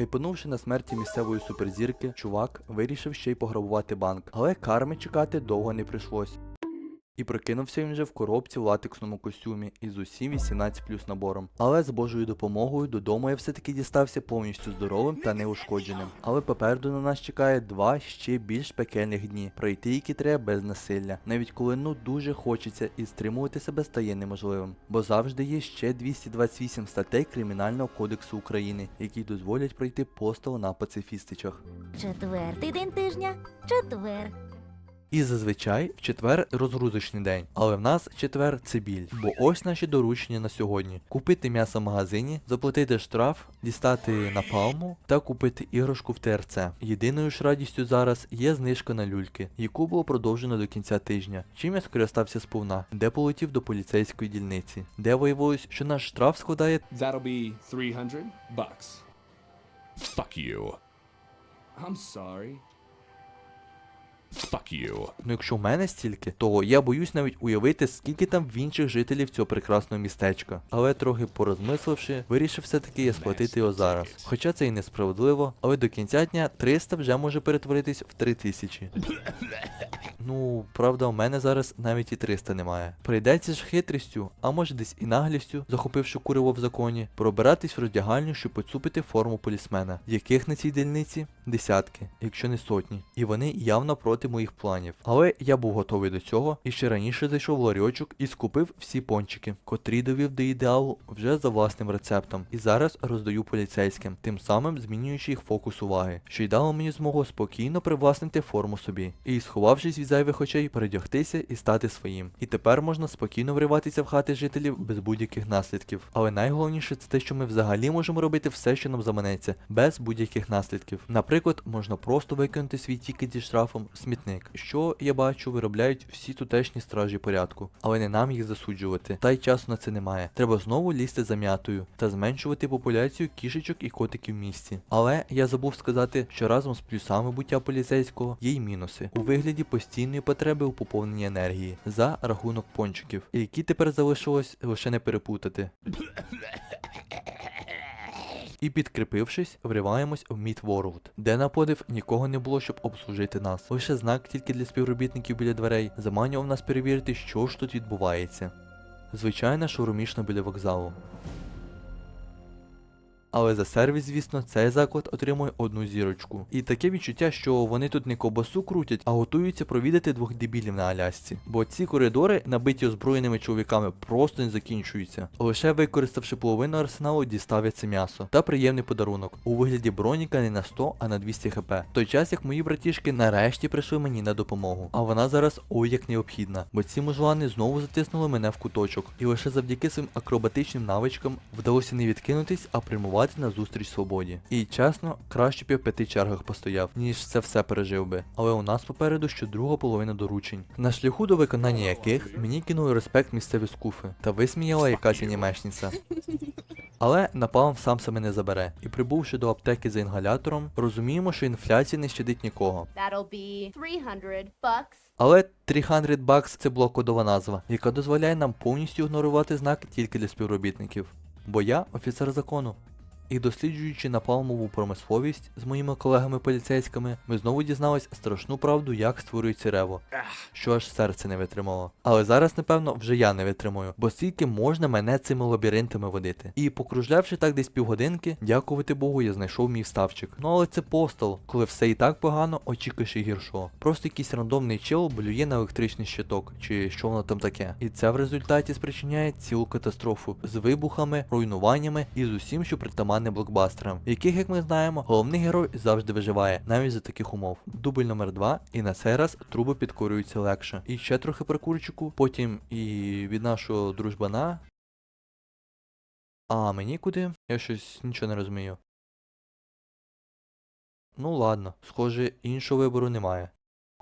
Хайпанувши на смерті місцевої суперзірки, чувак вирішив ще й пограбувати банк, але карми чекати довго не прийшлось. І прокинувся він вже в коробці в латексному костюмі із усім 18 плюс набором. Але з Божою допомогою додому я все-таки дістався повністю здоровим та неушкодженим. Але попереду на нас чекає два ще більш пекельних дні, пройти які треба без насилля, навіть коли ну дуже хочеться і стримувати себе стає неможливим. Бо завжди є ще 228 статей Кримінального кодексу України, які дозволять пройти постол на пацифістичах. Четвертий день тижня. Четвер. І зазвичай в четвер розгрузочний день, але в нас четвер це біль. Бо ось наші доручення на сьогодні: купити м'ясо в магазині, заплатити штраф, дістати напалму та купити іграшку в ТРЦ. Єдиною ж радістю зараз є знижка на люльки, яку було продовжено до кінця тижня. Чим я скористався сповна, де полетів до поліцейської дільниці, де виявилось, що наш штраф складає That'll be 300 bucks. Fuck you. I'm sorry. Fuck you. Ну якщо в мене стільки, то я боюсь навіть уявити, скільки там в інших жителів цього прекрасного містечка. Але трохи порозмисливши, вирішив все-таки я сплатити його зараз. Хоча це і несправедливо, але до кінця дня 300 вже може перетворитись в 3000. Ну, правда, у мене зараз навіть і 300 немає. Прийдеться ж хитрістю, а може десь і наглістю, захопивши куриво в законі, пробиратись в роздягальню, щоб поцупити форму полісмена, яких на цій дільниці десятки, якщо не сотні, і вони явно проти моїх планів. Але я був готовий до цього і ще раніше зайшов в ларьочок і скупив всі пончики, котрі довів до ідеалу вже за власним рецептом, і зараз роздаю поліцейським, тим самим змінюючи їх фокус уваги, що й дало мені змогу спокійно привласнити форму собі, і сховавшись від зайвих очей, передягтися і стати своїм. І тепер можна спокійно вриватися в хати жителів без будь-яких наслідків. Але найголовніше це те, що ми взагалі можемо робити все, що нам заманеться, без будь-яких наслідків. Наприклад, можна просто викинути свій тікет зі штрафом в смітник, що я бачу, виробляють всі тутешні стражі порядку, але не нам їх засуджувати. Та й часу на це немає. Треба знову лізти за м'ятою та зменшувати популяцію кішечок і котиків в місті. Але я забув сказати, що разом з плюсами буття поліцейського є й мінуси у вигляді постійної потреби у поповненні енергії за рахунок пончиків, які тепер залишилось лише не перепутати. І підкріпившись, вриваємось в Meat Ворлд, де на подив нікого не було, щоб обслужити нас. Лише знак тільки для співробітників біля дверей заманював нас перевірити, що ж тут відбувається. Звичайна шурумішна біля вокзалу. Але за сервіс, звісно, цей заклад отримує одну зірочку. І таке відчуття, що вони тут не ковбасу крутять, а готуються провідати двох дебілів на Алясці. Бо ці коридори, набиті озброєними чоловіками, просто не закінчуються. Лише використавши половину арсеналу, діставиться м'ясо. Та приємний подарунок у вигляді броніка не на 100, а на 200 хп. Той час як мої братішки нарешті прийшли мені на допомогу. А вона зараз ой як необхідна, бо ці мужлани знову затиснули мене в куточок. І лише завдяки своїм акробатичним навичкам вдалося не відкинутись, а прямувати на зустріч свободі. І чесно, краще б я в п'яти чергах постояв, ніж це все пережив би. Але у нас попереду ще друга половина доручень, на шляху до виконання яких мені кинули респект місцеві скуфи та висміяла якась анімешниця. Але напалм сам себе не забере. І прибувши до аптеки за інгалятором, розуміємо, що інфляція не щадить нікого. Be 300 bucks. Але 300 bucks це була кодова назва, яка дозволяє нам повністю ігнорувати знак тільки для співробітників. Бо я офіцер закону. І досліджуючи напалмову промисловість з моїми колегами-поліцейськими, ми знову дізнались страшну правду, як створюється рево, що аж серце не витримало. Але зараз, напевно, вже я не витримую, бо скільки можна мене цими лабіринтами водити. І покружлявши так десь півгодинки, дякувати Богу, я знайшов мій ставчик. Ну але це постол, коли все і так погано, очікуєш і гіршого. Просто якийсь рандомний чел блює на електричний щиток, чи що воно там таке. І це в результаті спричиняє цілу катастрофу з вибухами, руйнуваннями і з усім, що притаманне блокбастерам, в яких, як ми знаємо, головний герой завжди виживає, навіть за таких умов. Дубль номер 2 і на цей раз труби підкорюються легше. І ще трохи паркурчику, потім і від нашого дружбана. А мені куди? Я щось нічого не розумію. Ну ладно, схоже, іншого вибору немає.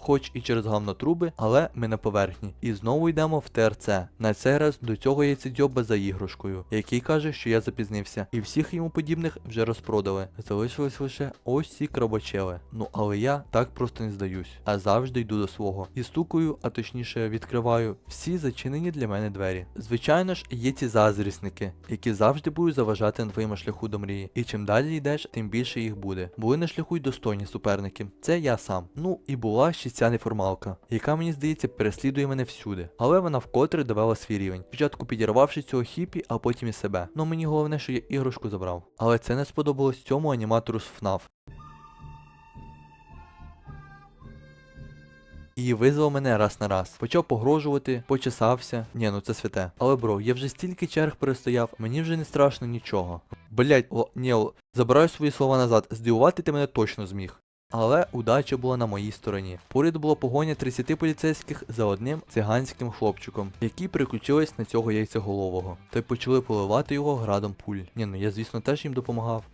Хоч і через гамнотруби, але ми на поверхні. І знову йдемо в ТРЦ. На цей раз до цього яйцедьоба за іграшкою, який каже, що я запізнився, і всіх йому подібних вже розпродали. Залишилось лише ось ці крабочели. Ну але я так просто не здаюсь, а завжди йду до свого. І стукаю, а точніше відкриваю всі зачинені для мене двері. Звичайно ж, є ті заздрісники, які завжди будуть заважати на твоєму шляху до мрії. І чим далі йдеш, тим більше їх буде. Були на шляху й достойні суперники. Це я сам. Ну і була ще ця неформалка, яка мені здається переслідує мене всюди. Але вона вкотре довела свій рівень. Спочатку підірвавши цього хіпі, а потім і себе. Ну мені головне, що я іграшку забрав. Але це не сподобалось цьому аніматору з FNAF. І визвав мене раз на раз. Почав погрожувати, почесався. Ні, ну це святе. Але бро, я вже стільки черг перестояв, мені вже не страшно нічого. Блять, о, ні, о, забираю свої слова назад. Здивувати ти мене точно зміг. Але удача була на моїй стороні. Поряд була погоня 30 поліцейських за одним циганським хлопчиком, які приключились на цього яйцеголового, та й почали поливати його градом пуль. Ні, ну я звісно теж їм допомагав.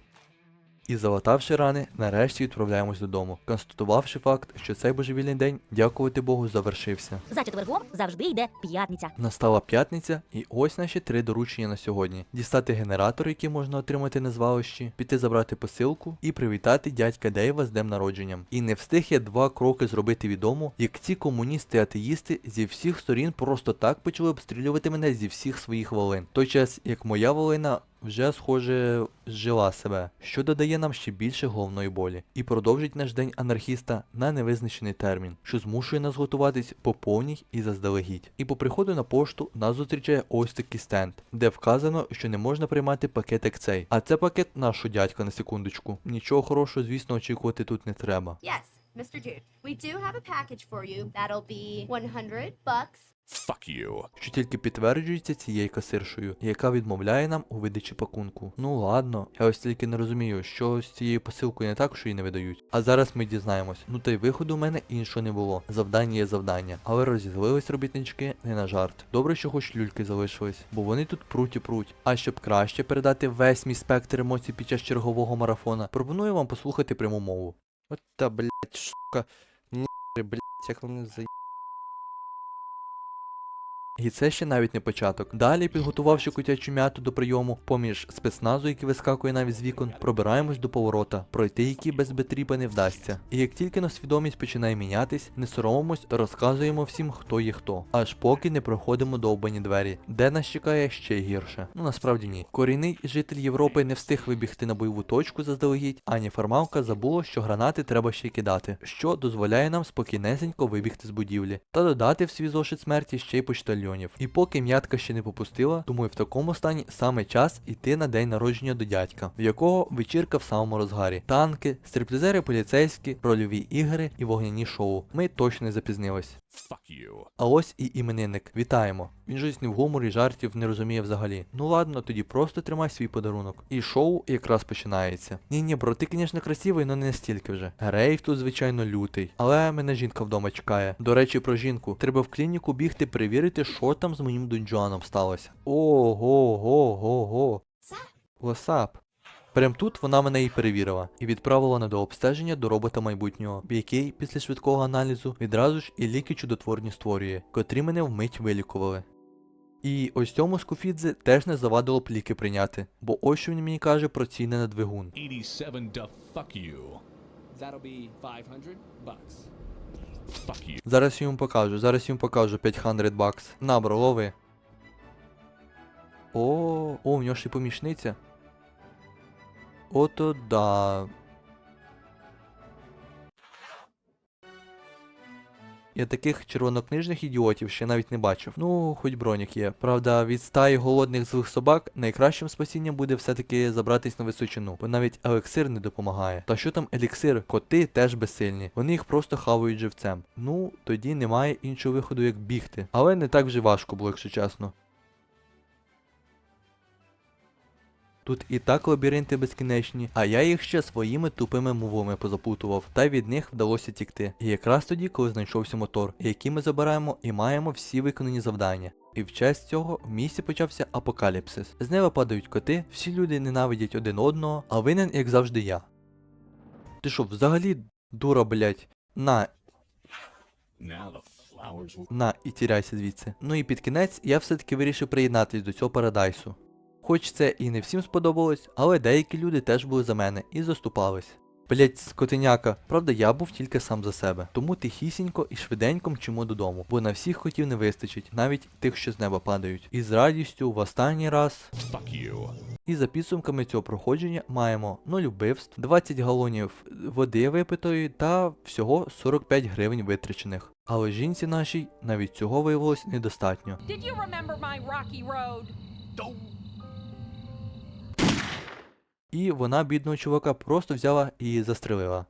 І залатавши рани, нарешті відправляємось додому, констатувавши факт, що цей божевільний день, дякувати Богу, завершився. За четвергом завжди йде п'ятниця. Настала п'ятниця, і ось наші три доручення на сьогодні: дістати генератор, який можна отримати на звалищі, піти забрати посилку і привітати дядька Дейва з днем народженням. І не встиг я два кроки зробити відомо, як ці комуністи-атеїсти зі всіх сторін просто так почали обстрілювати мене зі всіх своїх волин. Той час, як моя волина вже, схоже, зжила себе, що додає нам ще більше головної болі, і продовжить наш день анархіста на невизначений термін, що змушує нас готуватись по повній і заздалегідь. І по приходу на пошту нас зустрічає ось такий стенд, де вказано, що не можна приймати пакет як цей. А це пакет нашого дядька на секундочку. Нічого хорошого, звісно, очікувати тут не треба. Yes, Mr. Dude. We do have a package for you. That'll be 100 bucks. Fuck you. що тільки підтверджується цією касиршою, яка відмовляє нам у видачі пакунку. Ну ладно, я ось тільки не розумію, що з цією посилкою не так, що її не видають. А зараз ми дізнаємось. Ну та й виходу у мене іншого не було. Завдання є завдання. Але розізлились робітнички не на жарт. Добре, що хоч люльки залишились, бо вони тут пруть і пруть. А щоб краще передати весь мій спектр емоцій під час чергового марафона, пропоную вам послухати пряму мову. От та блять, штука. Ні, блять, як вони за і це ще навіть не початок. Далі, підготувавши котячу м'яту до прийому, поміж спецназу, який вискакує навіть з вікон, пробираємось до поворота, пройти який без бетріпа не вдасться. І як тільки на свідомість починає мінятись, не соромимось, розказуємо всім, хто є хто. Аж поки не проходимо довбані двері, де нас чекає ще гірше. Ну насправді ні. Корінний житель Європи не встиг вибігти на бойову точку заздалегідь, ані фармавка забула, що гранати треба ще кидати, що дозволяє нам спокійнесенько вибігти з будівлі та додати в свій зошит смерті ще й почтальйонів. І поки м'ятка ще не попустила, думаю, в такому стані саме час іти на день народження до дядька, в якого вечірка в самому розгарі. Танки, стриптизери поліцейські, рольові ігри і вогняні шоу. Ми точно не запізнились. Fuck you. А ось і іменинник. Вітаємо. Він щось не в гуморі жартів не розуміє взагалі. Ну ладно, тоді просто тримай свій подарунок. І шоу якраз починається. Ні, ні, бро, ти, звісно, красивий, але не настільки вже. Рейв тут, звичайно, лютий. Але мене жінка вдома чекає. До речі, про жінку. Треба в клініку бігти перевірити, що там з моїм донджуаном сталося. Ого, го, го, го. Лосап. Прям тут вона мене і перевірила і відправила на дообстеження до робота майбутнього, який після швидкого аналізу відразу ж і ліки чудотворні створює, котрі мене вмить вилікували. І ось цьому скуфідзе теж не завадило б ліки прийняти, бо ось що він мені каже про ціни на двигун. 87 to fuck you. That'll be 500 bucks. Fuck you. Зараз я йому покажу, зараз я йому покажу 500 бакс. На, бро, лови. О, о, в нього ж і помічниця. Ото да. Я таких червонокнижних ідіотів ще навіть не бачив. Ну, хоч бронік є. Правда, від стаї голодних злих собак найкращим спасінням буде все-таки забратись на височину, бо навіть елексир не допомагає. Та що там еліксир? Коти теж безсильні. Вони їх просто хавають живцем. Ну, тоді немає іншого виходу, як бігти. Але не так вже важко було, якщо чесно. Тут і так лабіринти безкінечні, а я їх ще своїми тупими мовами позапутував, та від них вдалося тікти. І якраз тоді, коли знайшовся мотор, який ми забираємо і маємо всі виконані завдання. І в честь цього в місті почався апокаліпсис. З неба падають коти, всі люди ненавидять один одного, а винен, як завжди, я. Ти що, взагалі дура, блять? На. На, і тіряйся звідси. Ну і під кінець я все-таки вирішив приєднатись до цього парадайсу. Хоч це і не всім сподобалось, але деякі люди теж були за мене і заступались. Блять, скотиняка, правда, я був тільки сам за себе. Тому тихісінько і швиденько мчимо додому, бо на всіх хотів не вистачить, навіть тих, що з неба падають. І з радістю в останній раз Fuck you. і за підсумками цього проходження маємо 0 вбивств, 20 галонів води випитої та всього 45 гривень витрачених. Але жінці нашій навіть цього виявилось недостатньо. Did you remember my rocky road? І вона бідного чувака просто взяла і застрелила.